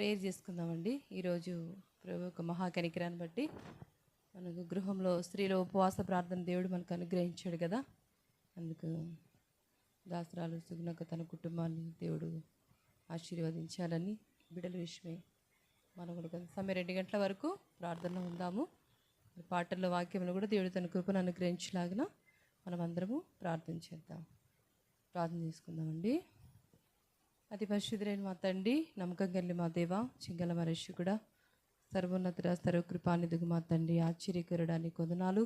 Prayer చేసుకుందామండి. ఈరోజు ప్రభు యొక్క మహాకనికరాన్ని బట్టి మనకు గృహంలో స్త్రీల ఉపవాస ప్రార్థన దేవుడు మనకు అనుగ్రహించాడు కదా. అందుకు దాసరాలు సుగుణక తన కుటుంబాన్ని దేవుడు ఆశీర్వదించాలని బిడల విషయమే మనం కూడా సమయం రెండు గంటల వరకు ప్రార్థనలో ఉందాము. పాటల్లో వాక్యంలో కూడా దేవుడు తన కృపను అనుగ్రహించలాగిన మనం అందరము ప్రార్థన చేద్దాం. ప్రార్థన చేసుకుందామండి. అతి పరిశుద్ధులైన మా తండ్రి నమ్మకం కలిగి మా దేవ చింగల మరషి కూడా సర్వోన్నతుడ సర్వకృపానిధిగు మా తండ్రి ఆశ్చర్యకరడానికి కొందనాలు.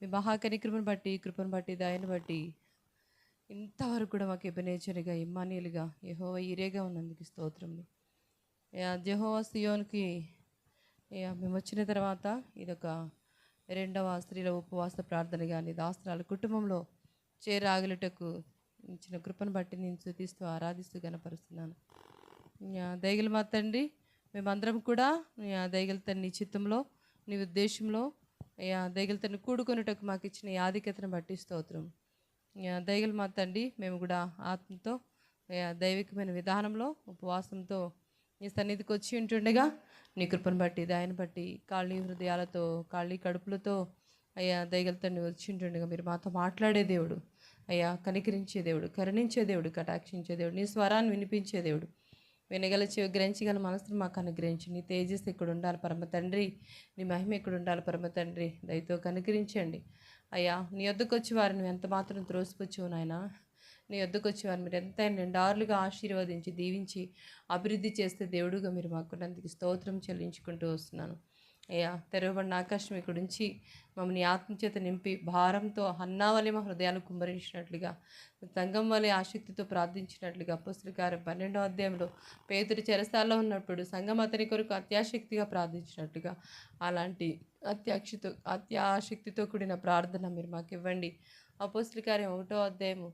మీ మహాకని కృపను బట్టి కృపను బట్టి దయను బట్టి ఇంతవరకు కూడా మాకు ఎబనేచరిగా ఇమ్మానీయులుగా యహోవ ఇరేగా ఉన్నందుకు స్తోత్రం. జహోవ జెహోవా సియోన్కి మేము వచ్చిన తర్వాత ఇదొక రెండవ స్త్రీల ఉపవాస ప్రార్థన కానీ దాస్త్రాల కుటుంబంలో చేరాగలుటకు ఇచ్చిన కృపను బట్టి నేను శుతిస్తూ ఆరాధిస్తూ కనపరుస్తున్నాను యా దయగల మా తండ్రి మేమందరం కూడా దయగల తండ్రి చిత్తంలో నీ ఉద్దేశంలో దయగల తండ్రి కూడుకొనుటకు మాకు ఇచ్చిన యాధిక్యతను ఆధిక్యతను బట్టి స్తోత్రం. యా దయగల మా తండ్రి మేము కూడా ఆత్మతో దైవికమైన విధానంలో ఉపవాసంతో నీ సన్నిధికి వచ్చి ఉంటుండగా నీ కృపను బట్టి దాయని బట్టి ఖాళీ హృదయాలతో ఖాళీ కడుపులతో అయ్యా దయగలతో వచ్చి ఉంటుండగా మీరు మాతో మాట్లాడే దేవుడు. అయ్యా కనికరించే దేవుడు కరుణించే దేవుడు కటాక్షించే దేవుడు నీ స్వరాన్ని వినిపించే దేవుడు. వినగల చెవి గ్రహించగల మనసును మాకు అనుగ్రహించి. నీ తేజస్సు ఇక్కడ ఉండాలి పరమ తండ్రి. నీ మహిమ ఇక్కడ ఉండాలి పరమ తండ్రి. దయతో కనుకరించండి. అయ్యా నీ వద్దకు వచ్చి వారిని ఎంత మాత్రం త్రోసిపుచ్చు నాయనా? నీ వద్దకు వచ్చి వారిని మీరు ఎంత నిండారులుగా ఆశీర్వదించి దీవించి అభివృద్ధి చేస్తే దేవుడుగా మీరు మాకున్నందుకు స్తోత్రం చెల్లించుకుంటూ వస్తున్నాను. అయ్యా తెరవబడిన ఆకాశం ఇక్కడ నుంచి మమ్మల్ని ఆత్మచేత నింపి భారంతో హన్నావలి మా హృదయాలు కుమ్మరించినట్లుగా సంఘం వలె ఆసక్తితో ప్రార్థించినట్లుగా పుస్తకారం పన్నెండో అధ్యాయంలో పేతురు చెరసాల్లో ఉన్నప్పుడు సంఘం అతని కొరకు అత్యాశక్తిగా ప్రార్థించినట్లుగా అలాంటి అత్యాశక్తితో అత్యాశక్తితో కూడిన ప్రార్థన మీరు మాకు ఇవ్వండి. అపోస్తుల కార్యం ఒకటో అధ్యాయము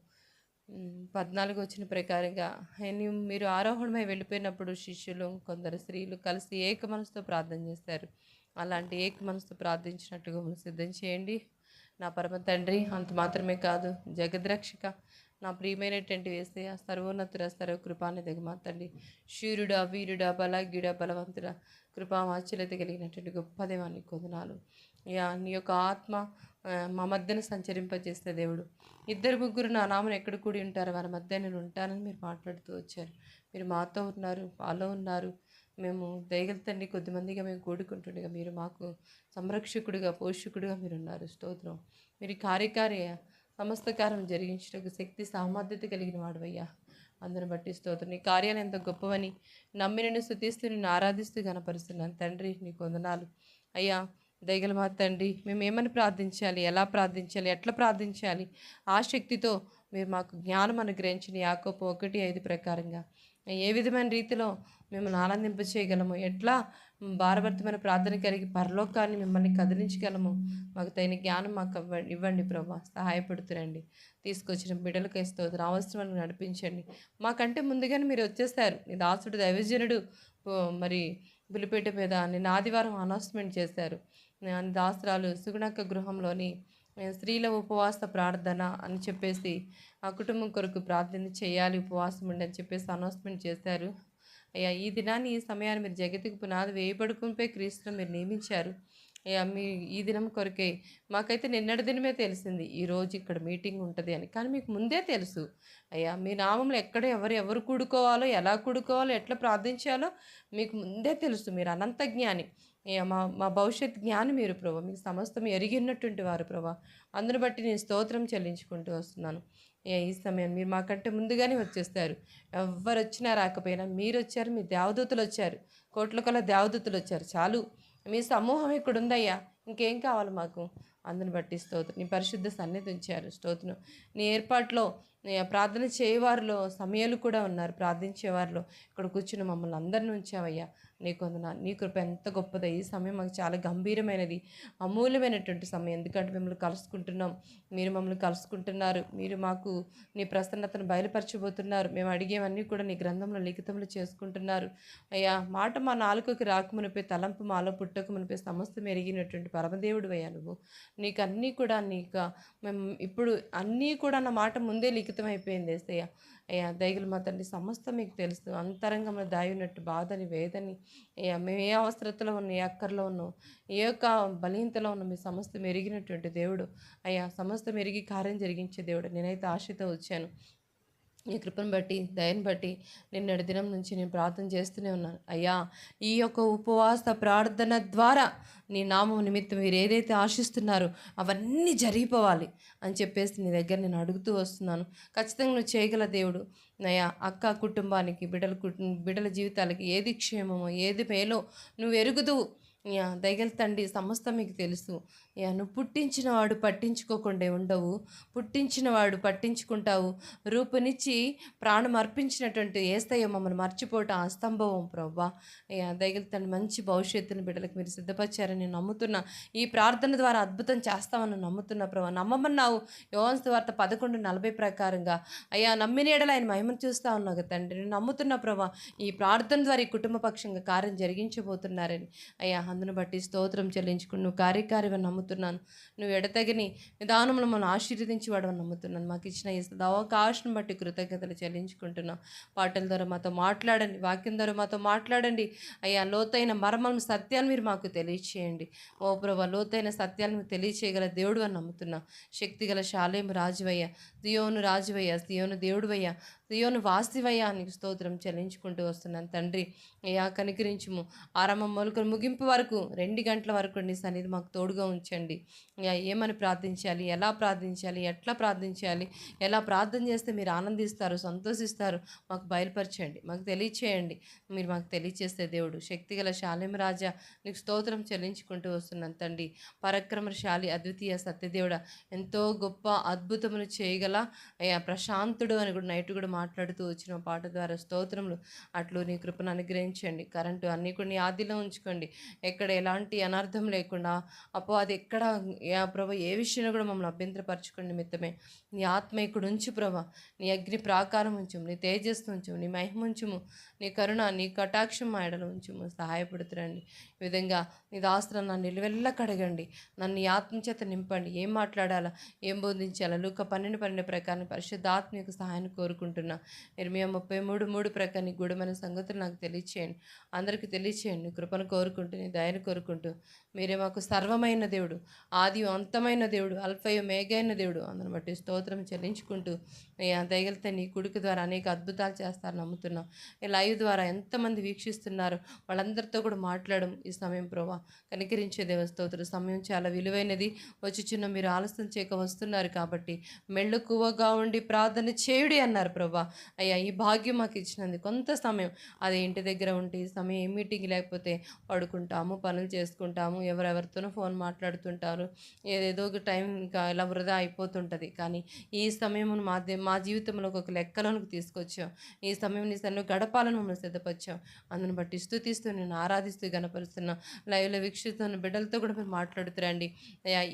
పద్నాలుగు వచ్చిన ప్రకారంగా ఆయన మీరు ఆరోహణమై వెళ్ళిపోయినప్పుడు శిష్యులు కొందరు స్త్రీలు కలిసి ఏక మనసుతో ప్రార్థన చేస్తారు. అలాంటి ఏక మనసుతో ప్రార్థించినట్టుగా సిద్ధం చేయండి. నా పరమ తండ్రి అంత మాత్రమే కాదు జగద్రక్షక నా ప్రియమైనటువంటి వేసే సర్వోన్నతుర సర్వ మా దిగమాతండి శూరుడా వీరుడా బలగ్యుడా బలవంతుడా కృపామాచల్యత కలిగినటువంటి గొప్ప దేవాన్ని కొందనాలు యా నీ యొక్క ఆత్మ మా మధ్యన సంచరింపజేస్తే దేవుడు. ఇద్దరు ముగ్గురు నా నామను ఎక్కడ కూడి ఉంటారు వారి మధ్య నేను ఉంటానని మీరు మాట్లాడుతూ వచ్చారు. మీరు మాతో ఉన్నారు మాలో ఉన్నారు. మేము దయగల తండ్రి కొద్దిమందిగా మేము కూడుకుంటుండగా మీరు మాకు సంరక్షకుడిగా పోషకుడిగా మీరు ఉన్నారు స్తోత్రం. మీరు కార్యకార్య సమస్త కార్యం జరిగించడానికి శక్తి సామర్థ్యత కలిగిన వాడువయ్యా. అందరిని బట్టి స్తోత్రం. నీ కార్యాలు ఎంత గొప్పవని నమ్మి నిన్ను స్థుతిస్తూ నిన్ను ఆరాధిస్తూ కనపరుస్తున్నాను తండ్రి నీ కొందనాలు అయ్యా దయగల మా తండ్రి మేము ఏమని ప్రార్థించాలి? ఎలా ప్రార్థించాలి? ఎట్లా ప్రార్థించాలి? ఆ శక్తితో మీరు మాకు జ్ఞానం అనుగ్రహించిన యాకోపు ఒకటి ఐదు ప్రకారంగా. ఏ విధమైన రీతిలో మిమ్మల్ని ఆనందింప చేయగలము ఎట్లా భారభర్తమైన ప్రార్థన కలిగి పరలోకాన్ని మిమ్మల్ని కదిలించగలము? మాకు తగిన జ్ఞానం మాకు ఇవ్వండి ఇవ్వండి ప్రభా సహాయపడుతురండి. తీసుకొచ్చిన బిడ్డలకై స్తోత్రం అవసరం నడిపించండి. మాకంటే ముందుగానే మీరు వచ్చేస్తారు. నీ దాసుడు దైవజనుడు మరి బులిపేట మీద నిన్న ఆదివారం అనౌన్స్మెంట్ చేశారు. దాసరాలు సుగుణక్క గృహంలోని స్త్రీల ఉపవాస ప్రార్థన అని చెప్పేసి ఆ కుటుంబం కొరకు ప్రార్థన చేయాలి ఉపవాసం ఉండి అని చెప్పేసి అనౌన్స్మెంట్ చేశారు. అయ్యా ఈ దినాన్ని ఈ సమయాన్ని మీరు జగతికి పునాది వేయబడుకునిపై క్రీస్తును మీరు నియమించారు. అయ్యా మీ ఈ దినం కొరకే మాకైతే నిన్నటి దినమే తెలిసింది ఈ రోజు ఇక్కడ మీటింగ్ ఉంటుంది అని. కానీ మీకు ముందే తెలుసు. అయ్యా మీ నామంలో ఎక్కడ ఎవరు ఎవరు కూడుకోవాలో ఎలా కూడుకోవాలో ఎట్లా ప్రార్థించాలో మీకు ముందే తెలుసు. మీరు అనంత జ్ఞాని. మా మా భవిష్యత్ జ్ఞానం మీరు ప్రభా మీకు సమస్తం ఎరిగినటువంటి వారు ప్రభా. అందును బట్టి నేను స్తోత్రం చెల్లించుకుంటూ వస్తున్నాను. ఈ సమయం మీరు మాకంటే ముందుగానే వచ్చేస్తారు. ఎవ్వరు వచ్చినా రాకపోయినా మీరు వచ్చారు మీ దేవదూతలు వచ్చారు కోట్ల కొల దేవదూతలు వచ్చారు. చాలు మీ సమూహం ఇక్కడ ఉందయ్యా ఇంకేం కావాలి మాకు? అందుని బట్టి స్తోత్రం. నీ పరిశుద్ధ సన్నిధి ఉంచారు. స్తోత్రం. నీ ఏర్పాట్లో ప్రార్థన చేయవారిలో సమయాలు కూడా ఉన్నారు. ప్రార్థించేవారిలో ఇక్కడ కూర్చుని మమ్మల్ని అందరిని ఉంచావయ్యా. నీ కొందన నీ కృప ఎంత గొప్పదో. ఈ సమయం మాకు చాలా గంభీరమైనది అమూల్యమైనటువంటి సమయం. ఎందుకంటే మిమ్మల్ని కలుసుకుంటున్నాం. మీరు మమ్మల్ని కలుసుకుంటున్నారు. మీరు మాకు నీ ప్రసన్నతను బయలుపరచబోతున్నారు. మేము అడిగేవన్నీ కూడా నీ గ్రంథంలో లిఖితంలో చేసుకుంటున్నారు. అయ్యా మాట మా నాలుకకి రాకమునిపై తలంపు మాలో పుట్టక మునిపై సమస్తం ఎరిగినటువంటి పరమదేవుడు అయ్యా నువ్వు. నీకు అన్నీ కూడా నీకు మేము ఇప్పుడు అన్నీ కూడా నా మాట ముందే లిఖితం అయిపోయింది ఏసయ్య. అయ్యా దయగల మా తండ్రి సమస్తం మీకు తెలుసు. అంతరంగంలో దాగి బాధని వేదని అయ్యా మేము ఏ అవసరతలో ఉన్న ఏ అక్కర్లో ఉన్నాం ఏ యొక్క బలహీనతలో ఉన్న మీ సమస్తం ఎరిగినటువంటి దేవుడు. అయ్యా సమస్తం ఎరిగి కార్యం జరిగించే దేవుడు. నేనైతే ఆశతో వచ్చాను. నీ కృపను బట్టి దయను బట్టి నిన్నటి దినం నుంచి నేను ప్రార్థన చేస్తూనే ఉన్నాను. అయ్యా ఈ యొక్క ఉపవాస ప్రార్థన ద్వారా నీ నామం నిమిత్తం మీరు ఏదైతే ఆశిస్తున్నారో అవన్నీ జరిగిపోవాలి అని చెప్పేసి నీ దగ్గర నేను అడుగుతూ వస్తున్నాను. ఖచ్చితంగా నువ్వు చేయగల దేవుడు. నయా అక్క కుటుంబానికి బిడ్డల కుటుంబ బిడ్డల జీవితాలకి ఏది క్షేమమో ఏది మేలో నువ్వు ఎరుగుతూ దయగల తండ్రి సమస్త మీకు తెలుసు. యా నువ్వు పుట్టించిన వాడు పట్టించుకోకుండా ఉండవు. పుట్టించిన వాడు పట్టించుకుంటావు. రూపునిచ్చి ప్రాణం అర్పించినటువంటి ఏస్తయ్య మమ్మల్ని మర్చిపోవటం అస్తంభవం ప్రభా యా దయగల తండ్రి మంచి భవిష్యత్తుని బిడ్డలకు మీరు సిద్ధపరిచారని నేను నమ్ముతున్నా. ఈ ప్రార్థన ద్వారా అద్భుతం చేస్తామని నమ్ముతున్నా ప్రభా నమ్మమన్నావు. యోన్స్ వార్త పదకొండు నలభై ప్రకారంగా. అయ్యా నమ్మిన ఎడల ఆయన మహిమను చూస్తా ఉన్నావు తండ్రి. నేను నమ్ముతున్నా ప్రభా ఈ ప్రార్థన ద్వారా ఈ కుటుంబ పక్షంగా కార్యం జరిగించబోతున్నారని. అయ్యా అందును బట్టి స్తోత్రం చెల్లించుకుని నువ్వు కార్యకార్యమని నమ్ముతున్నాను. నువ్వు ఎడతగిని విధానంలో మనం ఆశీర్వదించి వాడవని నమ్ముతున్నాను. మాకు ఇచ్చిన ఈ అవకాశం బట్టి కృతజ్ఞతలు చెల్లించుకుంటున్నాం. పాటల ద్వారా మాతో మాట్లాడండి వాక్యం ద్వారా మాతో మాట్లాడండి. అయ్యా లోతైన మర్మం సత్యాన్ని మీరు మాకు తెలియచేయండి. ఓ ప్రభా లోతైన సత్యాన్ని మీరు తెలియచేయగల దేవుడు అని నమ్ముతున్నా. శక్తిగల శాలేం రాజువయ్య దియోను రాజువయ్య దియోను దేవుడువయ్య దియోను వాసివయ్య నీకు స్తోత్రం చెల్లించుకుంటూ వస్తున్నాను. తండ్రి అయ్యా కనికరించుము. ఆరంభం మొలకలు ముగింపు వరకు రెండు గంటల వరకు నీ సన్నిధి మాకు తోడుగా ఉంచండి. ఏమని ప్రార్థించాలి? ఎలా ప్రార్థించాలి? ఎట్లా ప్రార్థించాలి? ఎలా ప్రార్థన చేస్తే మీరు ఆనందిస్తారు సంతోషిస్తారు? మాకు బయలుపరచండి. మాకు తెలియచేయండి. మీరు మాకు తెలియచేస్తే దేవుడు. శక్తిగల శాలిం రాజా నీకు స్తోత్రం చెల్లించుకుంటూ వస్తున్నాను తండ్రి పరక్రమశాలి అద్వితీయ సత్యదేవుడ ఎంతో గొప్ప అద్భుతములు చేయగల ప్రశాంతుడు అని కూడా నైట్ కూడా మాట్లాడుతూ వచ్చిన పాట ద్వారా స్తోత్రములు. అట్లు నీ కృపను అనుగ్రహించండి. కరెంటు అన్నీ కూడా నీ ఆదిలో ఉంచుకోండి. ఎక్కడ ఎలాంటి అనర్థం లేకుండా అపో అది ఎక్కడ? ప్రభు ఏ విషయంలో కూడా మమ్మల్ని అభ్యంతరపరచుకుని నిమిత్తమే. నీ ఆత్మ ఇక్కడ ఉంచు ప్రభా. నీ అగ్ని ప్రాకారం ఉంచుము నీ తేజస్సు ఉంచుము నీ మహిమ ఉంచుము నీ కరుణ నీ కటాక్షం మా ఎడలు ఉంచుము. సహాయపడుతురండి. ఈ విధంగా నీ దాస్తులను నన్ను నిలువెల్లా కడగండి నన్ను ఆత్మ చేత నింపండి. ఏం మాట్లాడాలా? ఏం బోధించాలా? లూక పన్నెండు పన్నెండు ప్రకారం పరిశుద్ధాత్మ యొక్క సహాయాన్ని కోరుకుంటున్నా. ఇరవై ముప్పై మూడు మూడు ప్రకారం గూఢమైన సంగతులు నాకు తెలియచేయండి. అందరికీ తెలియచేయండి. కృపను కోరుకుంటుంది నీ కోరుకుంటూ మీరే మాకు సర్వమైన దేవుడు ఆది అంతమైన దేవుడు అల్ఫయ మేఘైన దేవుడు. అందరిని బట్టి స్తోత్రం చెల్లించుకుంటూ అయ్యా దయగలితే నీ కుడికి ద్వారా అనేక అద్భుతాలు చేస్తారు నమ్ముతున్నాం. ఈ లైవ్ ద్వారా ఎంతమంది వీక్షిస్తున్నారు వాళ్ళందరితో కూడా మాట్లాడడం ఈ సమయం ప్రభా. కనికరించే దేవ స్తోత్ర సమయం చాలా విలువైనది. వచ్చి చిన్న మీరు ఆలస్యం చేయక వస్తున్నారు కాబట్టి మెళ్ళుకువగా ఉండి ప్రార్థన చేయుడి అన్నారు ప్రభా. అయ్యా ఈ భాగ్యం మాకు ఇచ్చినందుకు కొంత సమయం అది ఇంటి దగ్గర ఉంటే ఈ సమయం ఏ మీటింగ్ లేకపోతే పడుకుంటాము పనులు చేసుకుంటాము ఎవరెవరితోనో ఫోన్ మాట్లాడుతుంటారు. ఏదేదో ఒక టైం ఇంకా ఇలా వృధా అయిపోతుంటుంది. కానీ ఈ సమయం మా మా జీవితంలో ఒక లెక్కలోనికి తీసుకొచ్చాం. ఈ సమయం నీ సన్ను గడపాలను మమ్మల్ని సిద్ధపరిచాం. అందుని బట్టి స్థుతిస్తూ నేను ఆరాధిస్తూ గనపరుస్తున్నా లైవ్లో వీక్షిస్తున్న బిడ్డలతో కూడా మీరు మాట్లాడుతురండి.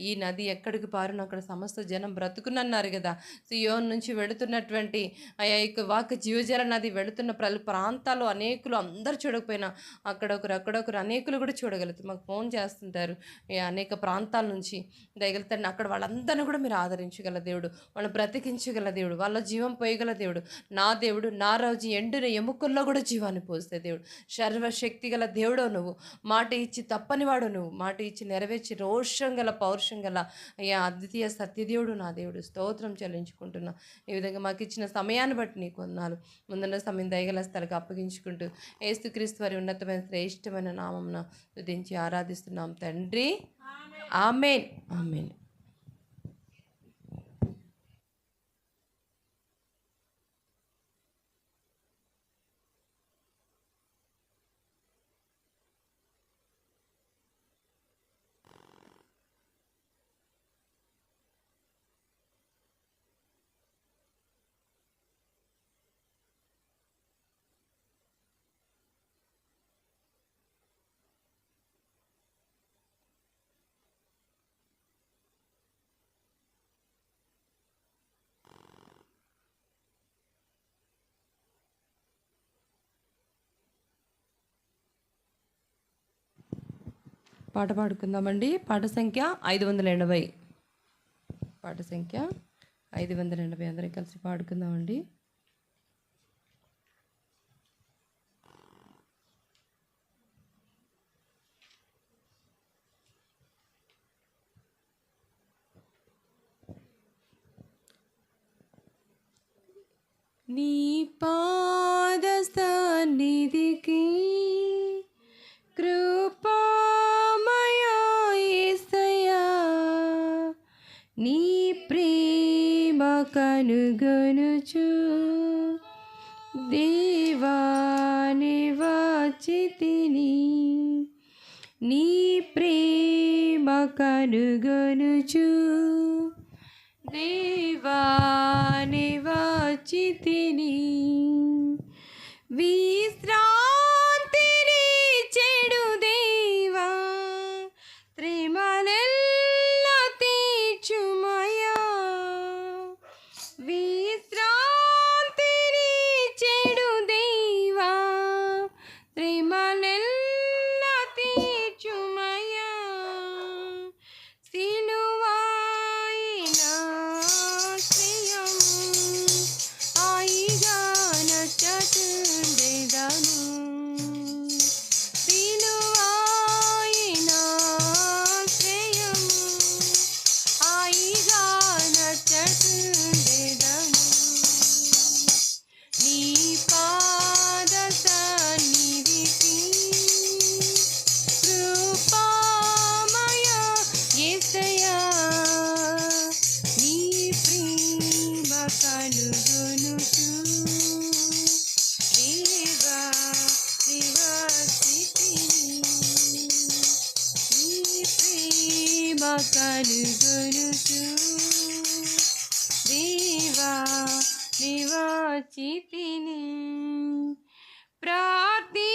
ఈ నది ఎక్కడికి పారును అక్కడ సమస్త జనం బ్రతుకునన్నారు కదా. సియోన్ నుంచి వెళుతున్నటువంటి అయ్యా ఇక వాక్ జీవజల నది వెళుతున్న ప్రలు ప్రాంతాల్లో అనేకులు అందరు చూడకపోయినా అక్కడొకరు అక్కడొకరు అనేకులు కూడా చూడగలుగుతారు. మాకు ఫోన్ చేస్తుంటారు. అనేక ప్రాంతాల నుంచి దయగలుగుతాడు అక్కడ వాళ్ళందరినీ కూడా మీరు ఆదరించగల దేవుడు. వాళ్ళని బ్రతికించగల దేవుడు. వాళ్ళ జీవం పోయగల దేవుడు. నా దేవుడు నా రోజు ఎండున ఎముకల్లో కూడా జీవాన్ని పోస్తే దేవుడు. సర్వశక్తి గల దేవుడో నువ్వు. మాట ఇచ్చి తప్పని వాడు నువ్వు. మాట ఇచ్చి నెరవేర్చి రోషం గల పౌరుషం గల అయ్యా అద్వితీయ సత్యదేవుడు నా దేవుడు. స్తోత్రం చెల్లించుకుంటున్నా. ఈ విధంగా మాకు ఇచ్చిన సమయాన్ని బట్టి నీకు వందాలు ముందున్న సమయం దయగల స్థలకు అప్పగించుకుంటూ ఏసుక్రీస్తు వారి ఉన్నతమైన శ్రేష్టమైన నామంన ఉదించి ఆరాధిస్తున్నాం. తండ్రి. ఆమెన్. ఆమెన్. పాట పాడుకుందామండి. పాట సంఖ్య ఐదు వందల ఎనభై. పాట సంఖ్య ఐదు వందల ఎనభై. అందరం కలిసి పాడుకుందామండి. నీ పాద సన్నిధికి కనుగొనుచు. దేవాని వాచితిని విశ్ర వచ్చితిని ప్రార్థి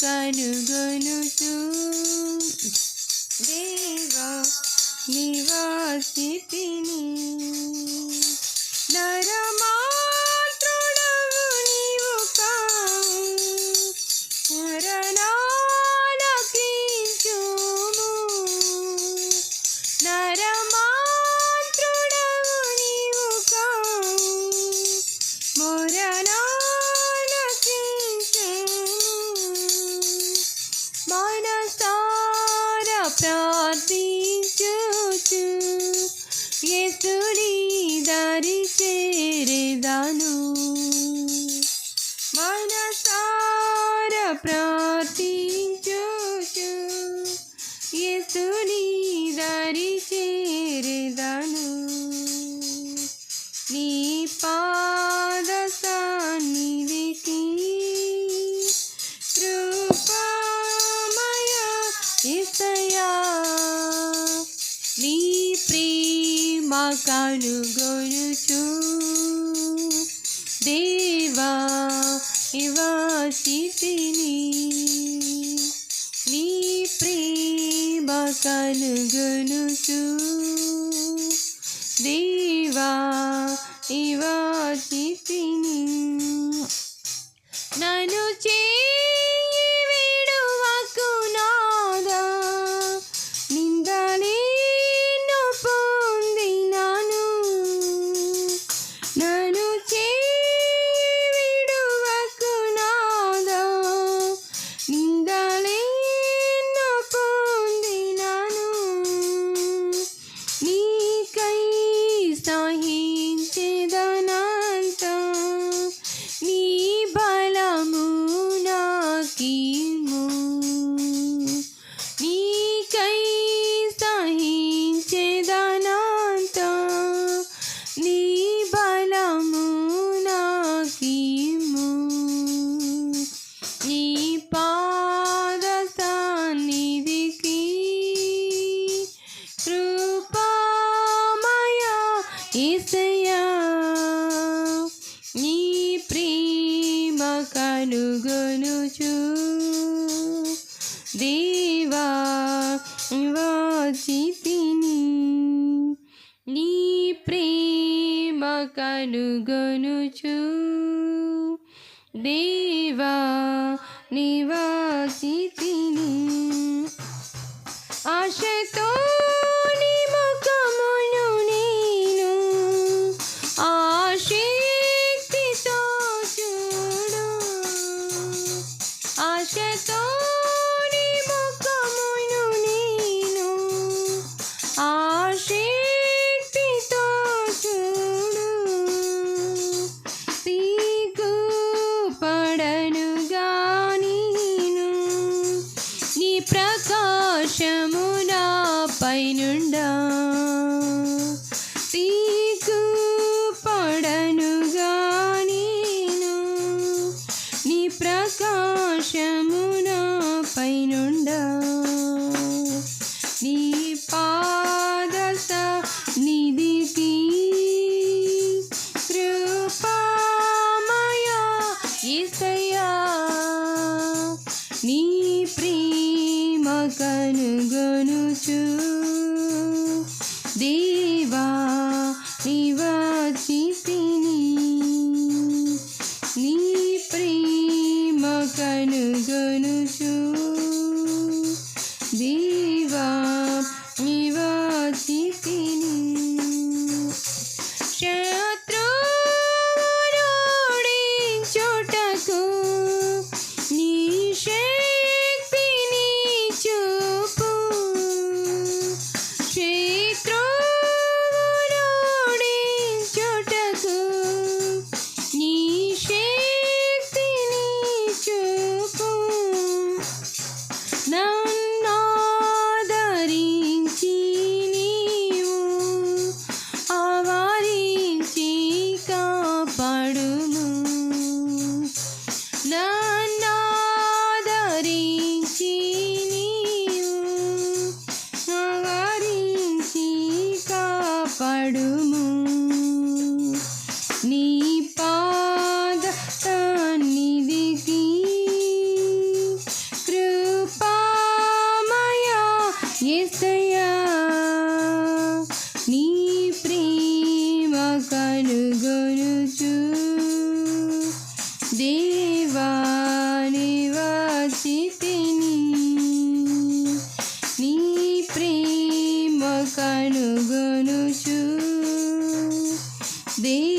కలుగలుతూ దేవా నివాసి తిను చూసితిని. నీ ప్రేమ కనుగొనుచు. దేవా ఏసయా నీ ప్రేమ కనుగొనుచు దేవా వాచితిని నీ ప్రేమ కనుగొనుచు దేవా నివాసితిని ఆశతో Podcast. ಮಾಡು these